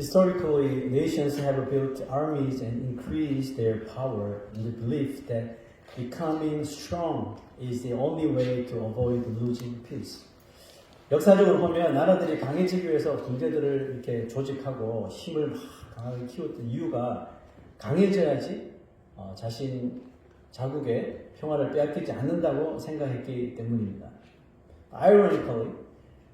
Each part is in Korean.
Historically, nations have built armies and increased their power in the belief that becoming strong is the only way to avoid losing peace. 역사적으로 보면 나라들이 강해지기 위해서 군대들을 이렇게 조직하고 힘을 막 강하게 키웠던 이유가 강해져야지 어, 자신 자국의 평화를 빼앗기지 않는다고 생각했기 때문입니다. Ironically,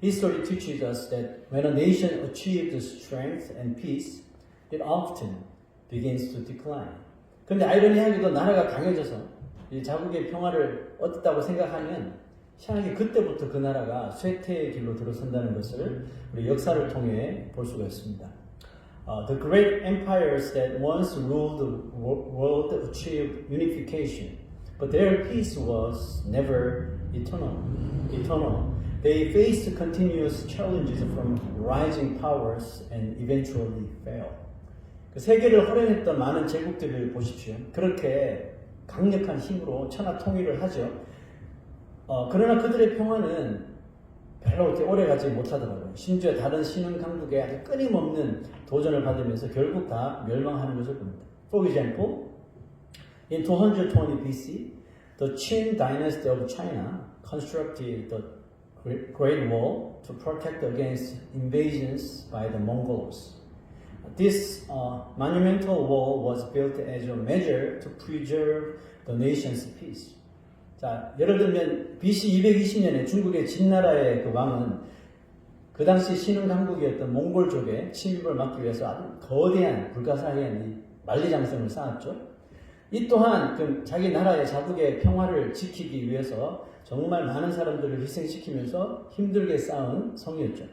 history teaches us that when a nation achieves strength and peace, it often begins to decline. 근데 아이러니하게도 나라가 강해져서 이 자국의 평화를 얻었다고 생각하면 희한하게 그때부터 그 나라가 쇠퇴의 길로 들어선다는 것을 우리 역사를 통해 볼 수가 있습니다. Uh, the great empires that once ruled the wo- world achieved unification, but their peace was never eternal. Eternal. They faced continuous challenges from rising powers and eventually fell. 그 세계를 호령했던 많은 제국들을 보십시오. 그렇게 강력한 힘으로 천하 통일을 하죠. 어, 그러나 그들의 평화는 별로 그렇게 오래 가지 못하더라고요. 심지어 다른 신흥 강국에 아주 끊임없는 도전을 받으면서 결국 다 멸망하는 것을 봅니다. For example, in 220 BC, the Qin dynasty of China constructed the Great- Wall to protect against invasions by the Mongols. This uh, monumental wall was built as a measure to preserve the nation's peace. 자, 예를 들면 BC 220년에 중국의 진나라의 그 왕은 그 당시 신흥 강국이었던 몽골족의 침입을 막기 위해서 아주 거대한 불가사의한 이 만리장성을 쌓았죠. 이 또한 그 자기 나라의 자국의 평화를 지키기 위해서 정말 많은 사람들을 희생시키면서 힘들게 쌓은 성이었죠.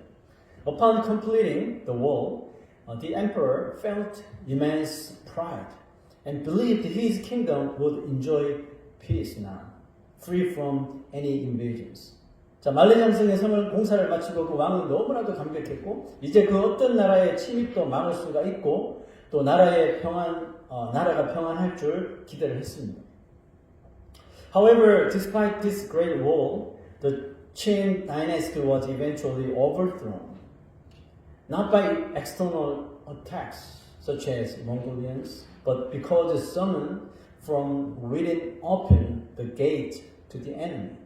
Upon completing the wall, uh, the emperor felt immense pride and believed his kingdom would enjoy peace now, free from any invasions. 자, 만리장성의 성을 공사를 마치고 그 왕은 너무나도 감격했고, 이제 그 어떤 나라의 침입도 막을 수가 있고, 또 나라의 평안, 어, 나라가 평안할 줄 기대를 했습니다. However, despite this great wall, the Qin dynasty was eventually overthrown. Not by external attacks, such as Mongolians, but because someone from within opened the gate to the enemy.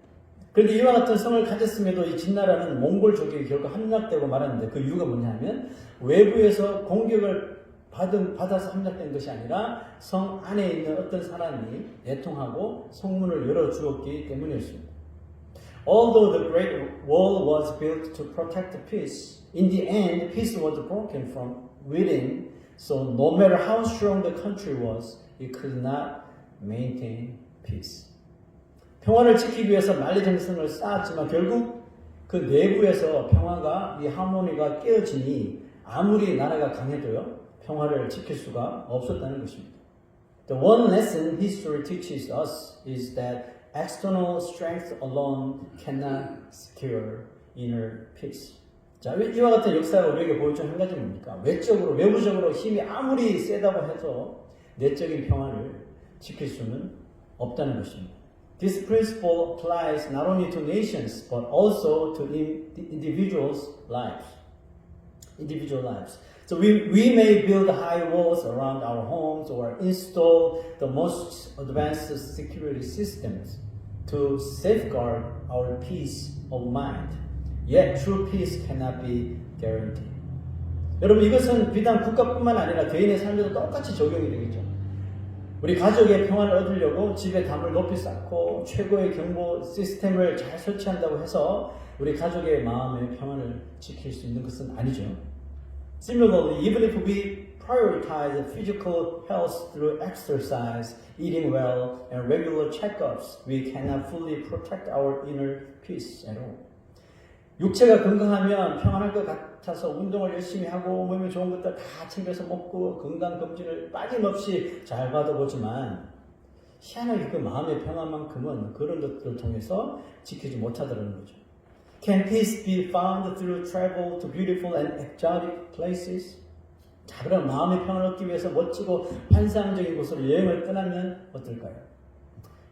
그런데 이와 같은 성을 가졌음에도 이 진나라는 몽골족에게 결국 함락되고 말았는데 그 이유가 뭐냐면 외부에서 공격을 받은, 받아서 함락된 것이 아니라 성 안에 있는 어떤 사람이 내통하고 성문을 열어 주었기 때문이었습니다. Although the Great Wall was built to protect peace, in the end, peace was broken from within. So, no matter how strong the country was, it could not maintain peace. 평화를 지키기 위해서 만리장성을 쌓았지만 결국 그 내부에서 평화가 이 하모니가 깨어지니 아무리 나라가 강해도요 평화를 지킬 수가 없었다는 것입니다. The one lesson history teaches us is that external strength alone cannot secure inner peace. 자, 이와 같은 역사가 우리에게 보여준 한 가지 뭡니까? 외적으로, 외부적으로 힘이 아무리 세다고 해서 내적인 평화를 지킬 수는 없다는 것입니다. This principle applies not only to nations but also to in- individuals' lives. Individual lives. So we, we may build high walls around our homes or install the most advanced security systems to safeguard our peace of mind. Yet true peace cannot be guaranteed. 여러분 이것은 비단 국가뿐만 아니라 개인의 삶에도 똑같이 적용이 되겠죠. 우리 가족의 평안을 얻으려고 집에 담을 높이 쌓고 최고의 경보 시스템을 잘 설치한다고 해서 우리 가족의 마음의 평안을 지킬 수 있는 것은 아니죠. Similarly, even if we prioritize physical health through exercise, eating well, and regular checkups, we cannot fully protect our inner peace at all. 육체가 건강하면 평안할 것 같아서 운동을 열심히 하고 몸에 좋은 것들 다 챙겨서 먹고 건강 검진을 빠짐없이 잘 받아보지만 희한하게 그 마음의 평안만큼은 그런 것들을 통해서 지키지 못하더라는 거죠. Can peace be found through travel to beautiful and exotic places? 자, 그럼 마음의 평안을 얻기 위해서 멋지고 환상적인 곳으로 여행을 떠나면 어떨까요?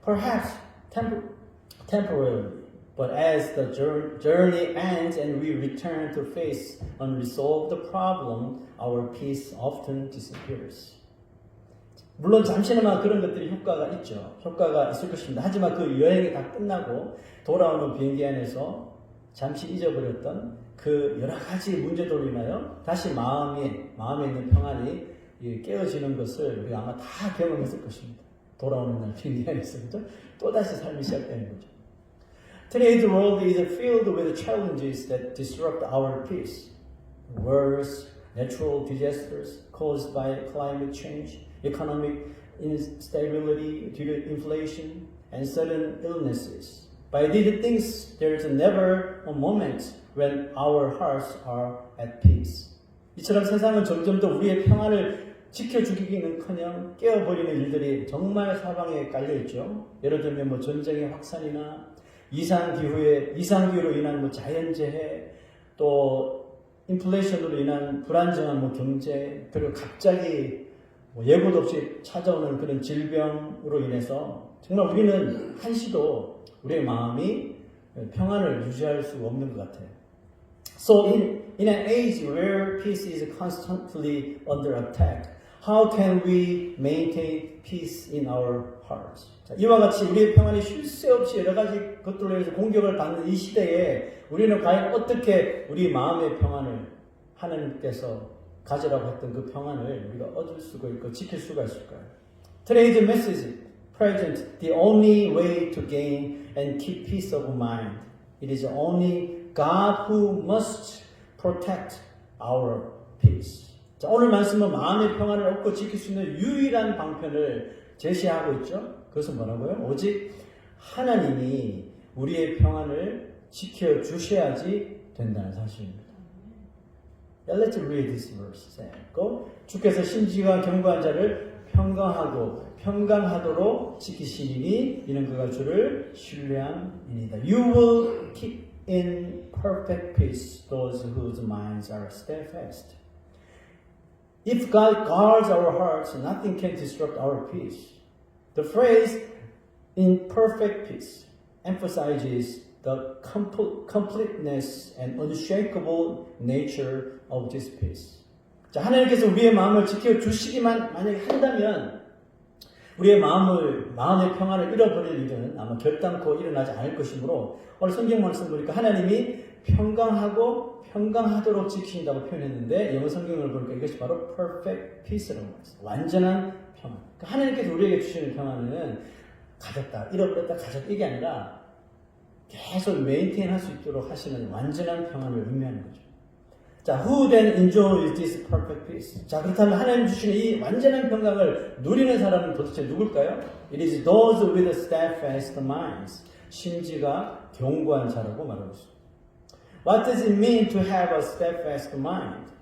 Perhaps temp- temporarily, But as the jour- journey ends and we return to face unresolved problem, our peace often disappears. 물론 잠시나마 그런 것들이 효과가 있죠. 효과가 있을 것입니다. 하지만 그 여행이 다 끝나고 돌아오는 비행기 안에서 잠시 잊어버렸던 그 여러 가지 문제들로 인하여 다시 마음이, 마음에 있는 평안이 이 깨어지는 것을 우리가 아마 다 경험했을 것입니다. 돌아오는 날 안에서 그죠? 또다시 삶이 시작되는 거죠. Today's world is filled with challenges that disrupt our peace. Wars, natural disasters caused by climate change, economic instability due to inflation, and sudden illnesses. By these things, there is never a moment when our hearts are at peace. 이처럼 세상은 점점 더 우리의 평안을 지켜주기는 커녕 깨어버리는 일들이 정말 사방에 깔려 있죠. 예를 들면 뭐 전쟁의 확산이나 이상 기후에 이상 기후로 인한 뭐 자연재해 또 인플레이션으로 인한 불안정한 뭐 경제 그리고 갑자기 뭐 예고도 없이 찾아오는 그런 질병으로 인해서 정말 우리는 한시도 우리의 마음이 평안을 유지할 수 없는 것 같아요. So in, in an age where peace is constantly under attack, how can we maintain peace in our hearts? 자, 이와 같이 우리의 평안이 쉴 새 없이 여러 가지 것들로 인해서 공격을 받는 이 시대에 우리는 과연 어떻게 우리 마음의 평안을 하나님께서 가지라고 했던 그 평안을 우리가 얻을 수가 있고 지킬 수가 있을까요? Today's message present the only way to gain and keep peace of mind. It is only God who must protect our peace. 자, 오늘 말씀은 마음의 평안을 얻고 지킬 수 있는 유일한 방편을 제시하고 있죠. 그것은 뭐라고요? 오직 하나님이 우리의 평안을 지켜 주셔야지 된다는 사실입니다. Let's read this verse. 고 주께서 심지가 견고한 자를 평강하고 평강하도록 지키시니 이는 그가 주를 신뢰함이니이다. You will keep in perfect peace those whose minds are steadfast. If God guards our hearts, nothing can disrupt our peace. The phrase in perfect peace emphasizes the compl- completeness and unshakable nature of this peace. 자, 하나님께서 우리의 마음을 지켜주시기만 만약에 한다면 우리의 마음을, 마음의 평안을 잃어버릴 일은 아마 결단코 일어나지 않을 것이므로 오늘 성경 말씀 보니까 하나님이 평강하고 평강하도록 지키신다고 표현했는데 영어 성경을 보니까 이것이 바로 perfect peace라고 말했어요. 완전한 평안. 그러니까 하나님께서 우리에게 주시는 평안은 가졌다, 잃어버렸다, 가졌다 이게 아니라 계속 메인테인 할 수 있도록 하시는 완전한 평안을 의미하는 거죠. 자, who then enjoys this perfect peace? 자, 그렇다면 하나님 주시는 이 완전한 평강을 누리는 사람은 도대체 누굴까요? It is those with steadfast minds. 심지가 견고한 자라고 말하고 있습니다. What does it mean to have a steadfast mind?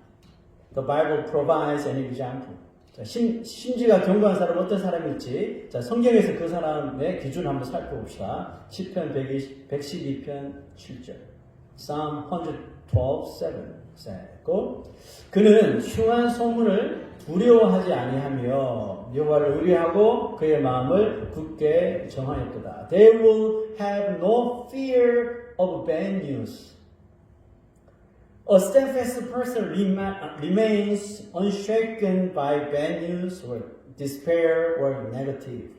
The Bible provides an example. 자, 심, 심지가 견고한 사람은 어떤 사람일지, 자, 성경에서 그 사람의 기준을 한번 살펴봅시다. 10편 120, 112편 7절. Psalm 112, 7. 고 그는 흉한 소문을 두려워하지 아니하며 여호와를 의뢰하고 그의 마음을 굳게 정하였도다. They will have no fear of bad news. A steadfast person rema- remains unshaken by bad news or despair or negative.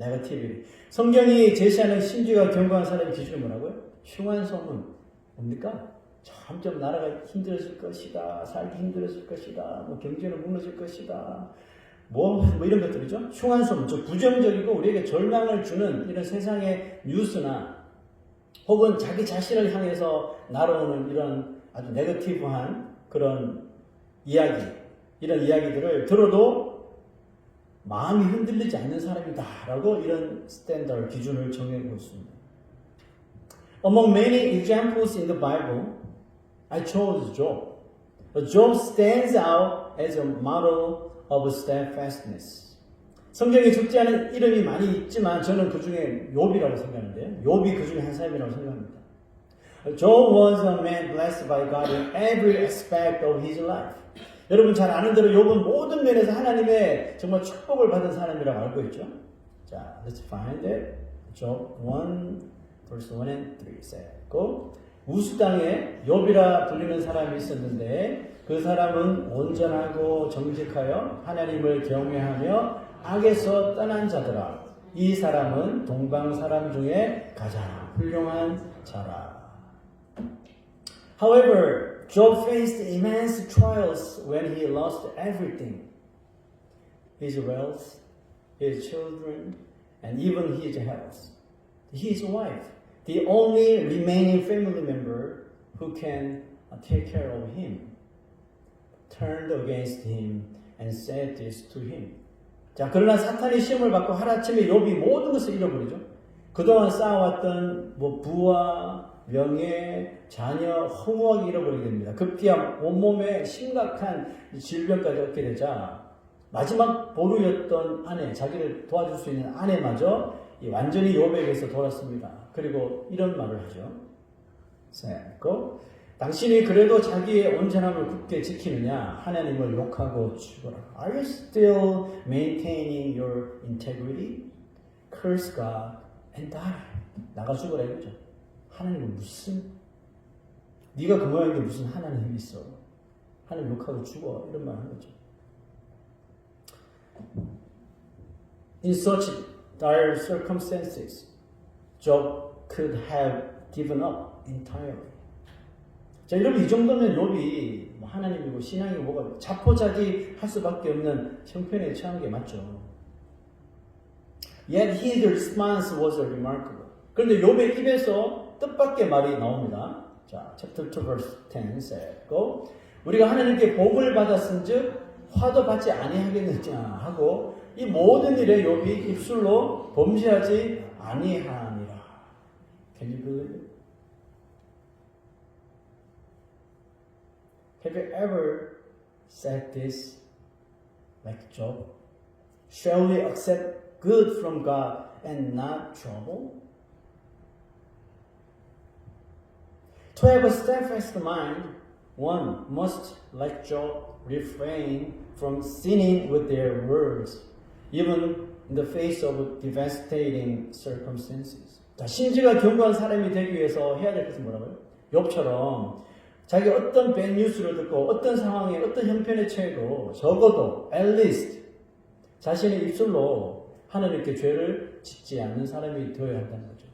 negativity. 성경이 제시하는 심지가 견고한 사람의 기준이 뭐라고요? 흉한 소문. 뭡니까? 점점 나라가 힘들어질 것이다. 살기 힘들어질 것이다. 뭐 경제는 무너질 것이다. 뭐, 뭐 이런 것들이죠. 흉한 소문. 즉 부정적이고 우리에게 절망을 주는 이런 세상의 뉴스나 혹은 자기 자신을 향해서 날아오는 이런 아주 네거티브한 그런 이야기, 이런 이야기들을 들어도 마음이 흔들리지 않는 사람이다 라고 이런 스탠다드 기준을 정해고 있습니다. Among many examples in the Bible, I chose Job. Job stands out as a model of steadfastness. 성경에 적지 않은 이름이 많이 있지만 저는 그 중에 욥이라고 생각하는데요. 욥이 그 중에 한 사람이라고 생각합니다. Job was a man blessed by God in every aspect of his life. 여러분 잘 아는 대로 욥은 모든 면에서 하나님의 정말 축복을 받은 사람이라고 알고 있죠. 자, let's find it. Job 1, verse 1 and 3 say고 땅에 욥이라 불리는 사람이 있었는데 그 사람은 온전하고 정직하여 하나님을 경외하며 악에서 떠난 자더라. 이 사람은 동방 사람 중에 가장 훌륭한 자라. However, Job faced immense trials when he lost everything his wealth, his children, and even his health. His wife, the only remaining family member who can uh, take care of him, turned against him and said this to him. 자, 그러나 사탄이 시험을 받고 하루아침에 욥이 모든 것을 잃어버리죠. 그동안 쌓아왔던 뭐 부와 명예, 자녀, 허무하게 잃어버리게 됩니다. 급기야 온몸에 심각한 질병까지 얻게 되자 마지막 보루였던 아내, 자기를 도와줄 수 있는 아내마저 이 완전히 욥에게서 돌았습니다. 그리고 이런 말을 하죠. 그 당신이 그래도 자기의 온전함을 굳게 지키느냐? 하나님을 욕하고 죽어라. Are you still maintaining your integrity? Curse God and die. 나가 죽어라 이거죠. 하나님은 무슨 네가 그 모양인데 무슨 하나님 힘이 있어? 하나님 욕하고 죽어 이런 말 하는 거죠. In such dire circumstances, Job could have given up entirely. 자, 여러분 이 정도면 욥이 뭐 하나님이고 신앙이고 뭐가 자포자기 할 수밖에 없는 형편에 처한 게 맞죠. Yet his response was remarkable. 그런데 욥의 입에서 뜻밖의 말이 나옵니다. 자, chapter 2 verse 10 said, Go. 우리가 하나님께 복을 받았은즉 화도 받지 아니하겠느냐 하고 이 모든 일에 욥이 입술로 범죄하지 아니하니라. Can you believe it? Have you ever said this like Job? Shall we accept good from God and not trouble? To have a steadfast mind, one must, like Job, refrain from sinning with their words, even in the face of devastating circumstances. 자, 심지가 견고한 사람이 되기 위해서 해야 될 것은 뭐라고요? 욥처럼 자기 어떤 밴 뉴스를 듣고 어떤 상황에 어떤 형편에 처해도 적어도 at least 자신의 입술로 하나님께 죄를 짓지 않는 사람이 되어야 한다는 거죠.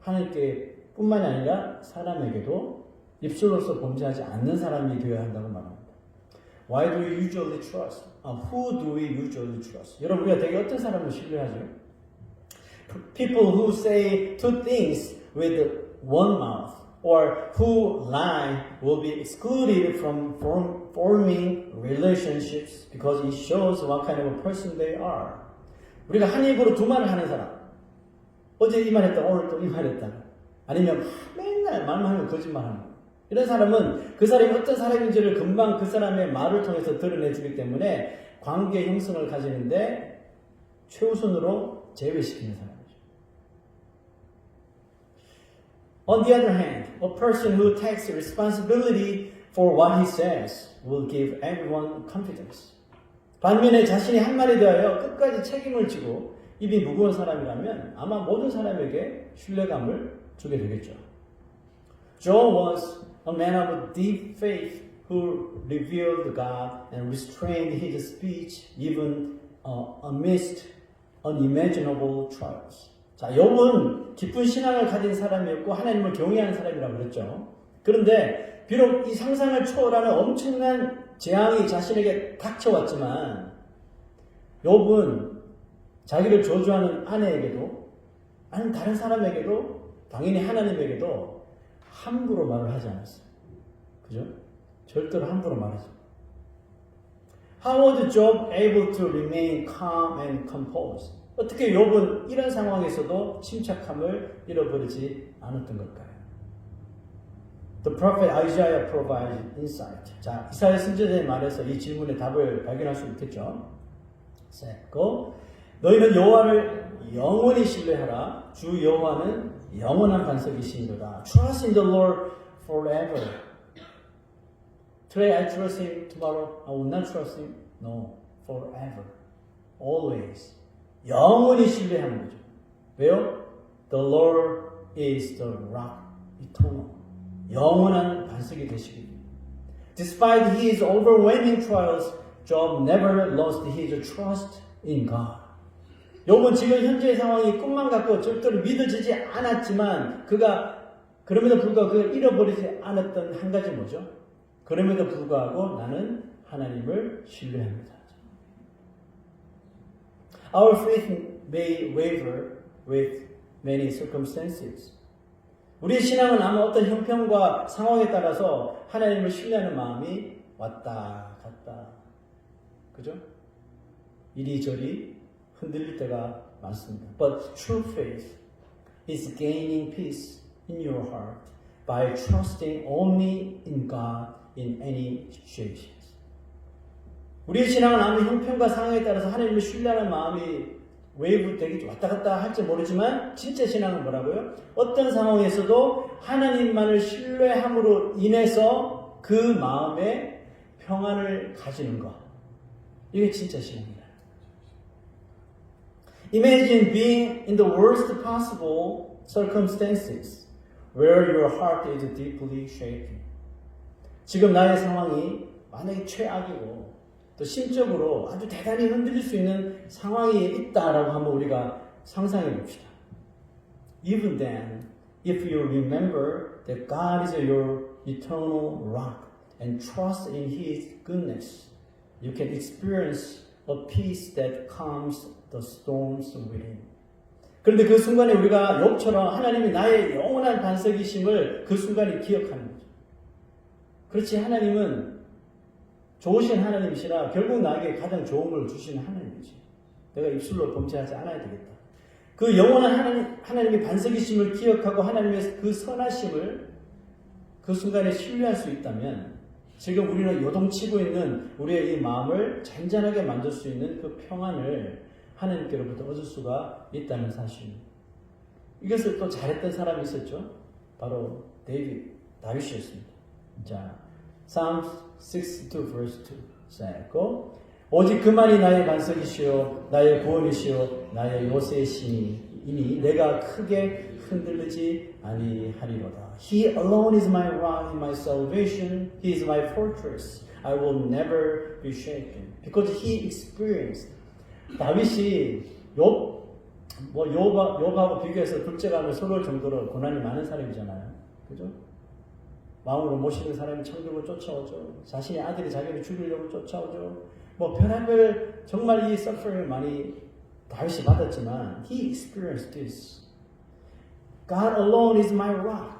하나님께 뿐만이 아니라 사람에게도 입술로서 범죄하지 않는 사람이 되어야 한다고 말합니다. Why do we usually trust? 아, who do we usually trust? 여러분 우리가 되게 어떤 사람을 신뢰하죠? People who say two things with one mouth or who lie will be excluded from form, forming relationships because it shows what kind of a person they are. 우리가 한 입으로 두 말을 하는 사람. 어제 이 말 했다, 오늘 또 이 말 했다. 아니면 맨날 말만 하면 거짓말 하는 거. 이런 사람은 그 사람이 어떤 사람인지를 금방 그 사람의 말을 통해서 드러내주기 때문에 관계 형성을 가지는데 최우선으로 제외시키는 사람 On the other hand, a person who takes responsibility for what he says will give everyone confidence. 반면에 자신이 한 말에 대하여 끝까지 책임을 지고 입이 무거운 사람이라면 아마 모든 사람에게 신뢰감을 주게 되겠죠. Job was a man of deep faith who revealed God and restrained his speech even uh, amidst unimaginable trials. 자, 욥은 깊은 신앙을 가진 사람이었고 하나님을 경외하는 사람이라고 그랬죠. 그런데 비록 이 상상을 초월하는 엄청난 재앙이 자신에게 닥쳐왔지만 욥은 자기를 저주하는 아내에게도 아니 다른 사람에게도 당연히 하나님에게도 함부로 말을 하지 않았어요. 그죠? 절대로 함부로 말하지. How was Job able to remain calm and composed? 어떻게 욥은 이런 상황에서도 침착함을 잃어버리지 않았던 걸까요? The prophet Isaiah provides insight. 자, 이사야 선지자의 말에서 이 질문의 답을 발견할 수 있겠죠. 고 너희는 여호와를 영원히 신뢰하라. 주 여호와는 영원한 반석이시니라. Trust in the Lord forever. Today I trust Him. Tomorrow I will not trust Him. No, forever, always. 영원히 신뢰하는 거죠. 왜요? The Lord is the rock eternal. 영원한 반석이 되시기. Despite his overwhelming trials, Job never lost his trust in God. 욥은 지금 현재의 상황이 꿈만 같고 절대로 믿어지지 않았지만 그가 그럼에도 불구하고 그가 잃어버리지 않았던 한 가지 뭐죠? 그럼에도 불구하고 나는 하나님을 신뢰합니다. Our faith may waver with many circumstances. 우리의 신앙은 아마 어떤 형편과 상황에 따라서 하나님을 신뢰하는 마음이 왔다 갔다. 그죠? 이리저리 흔들릴 때가 많습니다. But true faith is gaining peace in your heart by trusting only in God in any situations. 우리의 신앙은 아무 형편과 상황에 따라서 하나님을 신뢰하는 마음이 웨이브 되기 왔다 갔다 할지 모르지만 진짜 신앙은 뭐라고요? 어떤 상황에서도 하나님만을 신뢰함으로 인해서 그 마음에 평안을 가지는 것. 이게 진짜 신앙입니다. Imagine being in the worst possible circumstances where your heart is deeply shaken. 지금 나의 상황이 만약에 최악이고 또 심적으로 아주 대단히 흔들릴 수 있는 상황이 있다라고 한번 우리가 상상해 봅시다. Even then, if you remember that God is your eternal rock and trust in His goodness, you can experience a peace that calms the storms within. 그런데 그 순간에 우리가 욥처럼 하나님이 나의 영원한 반석이심을 그 순간에 기억하는 거죠. 그렇지 하나님은 좋으신 하나님이시라 결국 나에게 가장 좋은 걸 주시는 하나님이지. 내가 입술로 범죄하지 않아야 되겠다. 그 영원한 하나님, 하나님의 반석이심을 기억하고 하나님의 그 선하심을 그 순간에 신뢰할 수 있다면 지금 우리는 요동치고 있는 우리의 이 마음을 잔잔하게 만들 수 있는 그 평안을 하나님께로부터 얻을 수가 있다는 사실. 이것을 또 잘했던 사람이 있었죠. 바로 데이빗, 다윗이었습니다. 자, Psalm 62 verse 2 시작했고 오직 그만이 나의 반석이시요 나의 구원이시요 나의 요새의 신이니 내가 크게 흔들리지 아니하리로다. He alone is my rock and my salvation. He is my fortress. I will never be shaken. Because he experienced. 다윗이 욥, 뭐 욥하- 욥하고 비교해서 둘째 감을 서로를 정도로 고난이 많은 사람이잖아요. 그죠? 마음으로 모시는 사람이 천국을 쫓아오죠. 자신의 아들이 자기를 죽이려고 쫓아오죠. 뭐 별의별 정말 이 서퍼링을 많이 다윗이 받았지만 he experienced this. God alone is my rock.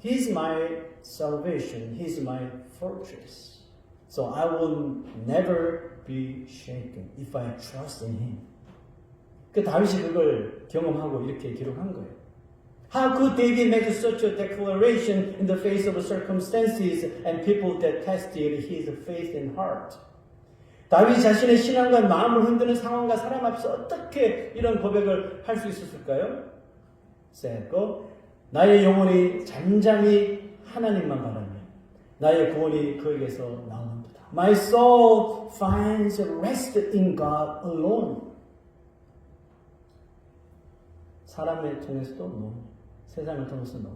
He is my salvation. He is my fortress. So I will never be shaken if I trust in Him. 그 다윗이 그걸 경험하고 이렇게 기록한 거예요. How could David make such a declaration in the face of circumstances and people that tested his faith and heart? 다윗 자신의 신앙과 마음을 흔드는 상황과 사람 앞에서 어떻게 이런 고백을 할 수 있었을까요? 셋고 나의 영혼이 잠잠히 하나님만 바라며 나의 구원이 그에게서 나오는도다. My soul finds rest in God alone. 사람을 통해서도 뭐 세상을 통해서도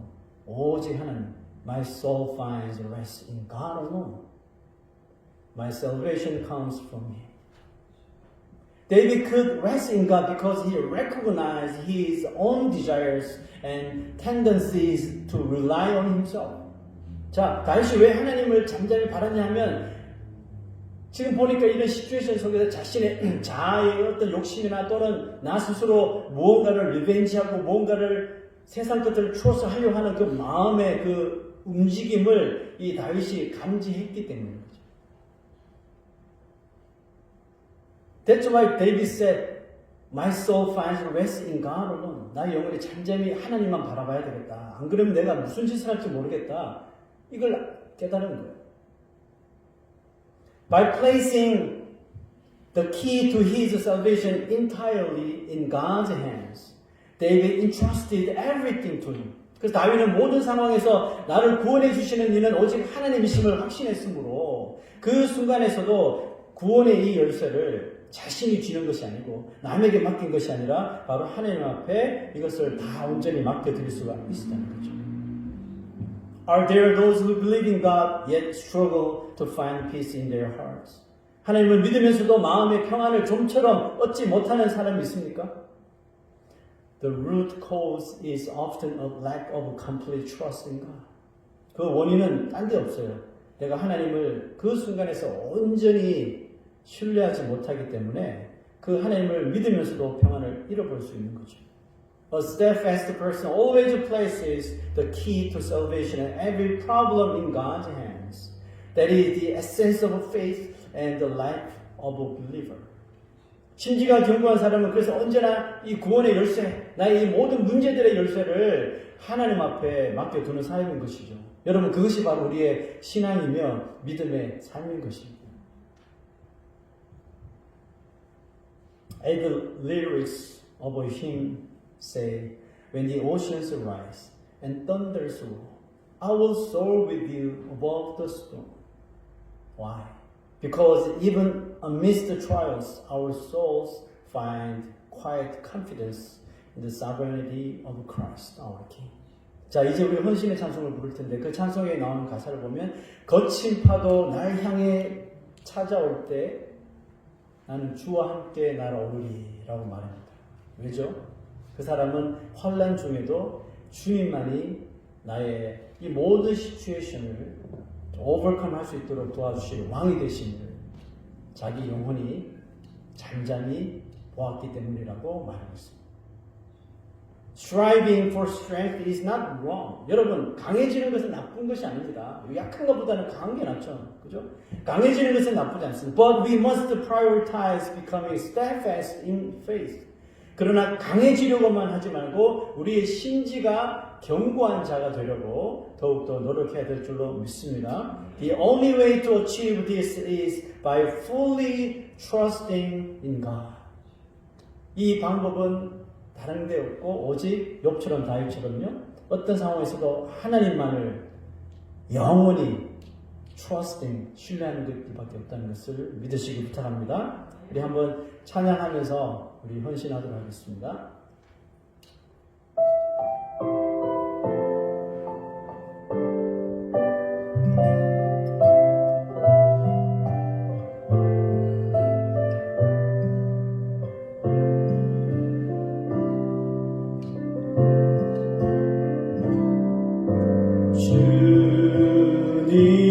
오직 하나님. My soul finds rest in God alone. My salvation comes from Him. David could rest in God because he recognized his own desires and tendencies to rely on himself. 자, 다윗이 왜 하나님을 잠잠히 바랐냐 하면 지금 보니까 이런 시츄에이션 속에서 자신의 자아의 어떤 욕심이나 또는 나 스스로 무언가를 리벤지하고 무언가를 세상 것들을 추워서 하려고 하는 그 마음의 그 움직임을 이 다윗이 감지했기 때문인 거죠. That's why David said, My soul finds rest in God alone. 나의 영혼이 잠잠히 하나님만 바라봐야 되겠다. 안 그러면 내가 무슨 짓을 할지 모르겠다. 이걸 깨달은 거예요. By placing the key to his salvation entirely in God's hands, David entrusted everything to him. 그래서 다윗은 모든 상황에서 나를 구원해 주시는 이는 오직 하나님이심을 확신했으므로 그 순간에서도 구원의 이 열쇠를 자신이 쥐는 것이 아니고 남에게 맡긴 것이 아니라 바로 하나님 앞에 이것을 다 온전히 맡겨드릴 수가 있다는 거죠. Are there those who believe in God yet struggle to find peace in their hearts? 하나님을 믿으면서도 마음의 평안을 좀처럼 얻지 못하는 사람이 있습니까? The root cause is often a lack of complete trust in God. 그 원인은 딴 데 없어요. 내가 하나님을 그 순간에서 온전히 신뢰하지 못하기 때문에 그 하나님을 믿으면서도 평안을 잃어볼 수 있는 거죠. A steadfast person always places the key to salvation and every problem in God's hands. That is the essence of faith and the life of a believer. 심지가 견고한 사람은 그래서 언제나 이 구원의 열쇠, 나의 이 모든 문제들의 열쇠를 하나님 앞에 맡겨두는 사람인 것이죠. 여러분, 그것이 바로 우리의 신앙이며 믿음의 삶인 것입니다. As the lyrics of a hymn say, When the oceans rise and thunders roar, I will soar with you above the storm. Why? Because even amidst the trials, our souls find quiet confidence in the sovereignty of Christ, our King. 자, 이제 우리 헌신의 찬송을 부를 텐데 그 찬송에 나오는 가사를 보면 거친 파도 날 향해 찾아올 때 나는 주와 함께 날아오리라고 말합니다. 왜죠? 그 사람은 환란 중에도 주님만이 나의 이 모든 시츄에이션을 오버컴 할 수 있도록 도와주실 왕이 되심을 자기 영혼이 잠잠히 보았기 때문이라고 말하고 있습니다. Striving for strength is not wrong. 여러분, 강해지는 것은 나쁜 것이 아닙니다. 약한 것보다는 강한 게 낫죠. 그죠? 강해지는 것은 나쁘지 않습니다. But we must prioritize becoming steadfast in faith. 그러나 강해지려고만 하지 말고 우리의 심지가 견고한 자가 되려고 더욱더 노력해야 될 줄로 믿습니다. The only way to achieve this is by fully trusting in God. 이 방법은 다른 데 없고 오직 욥처럼 다윗처럼요. 어떤 상황에서도 하나님만을 영원히 trusting 신뢰하는 것밖에 없다는 것을 믿으시기 부탁합니다. 우리 한번 찬양하면서 우리 헌신하도록 하겠습니다. 주님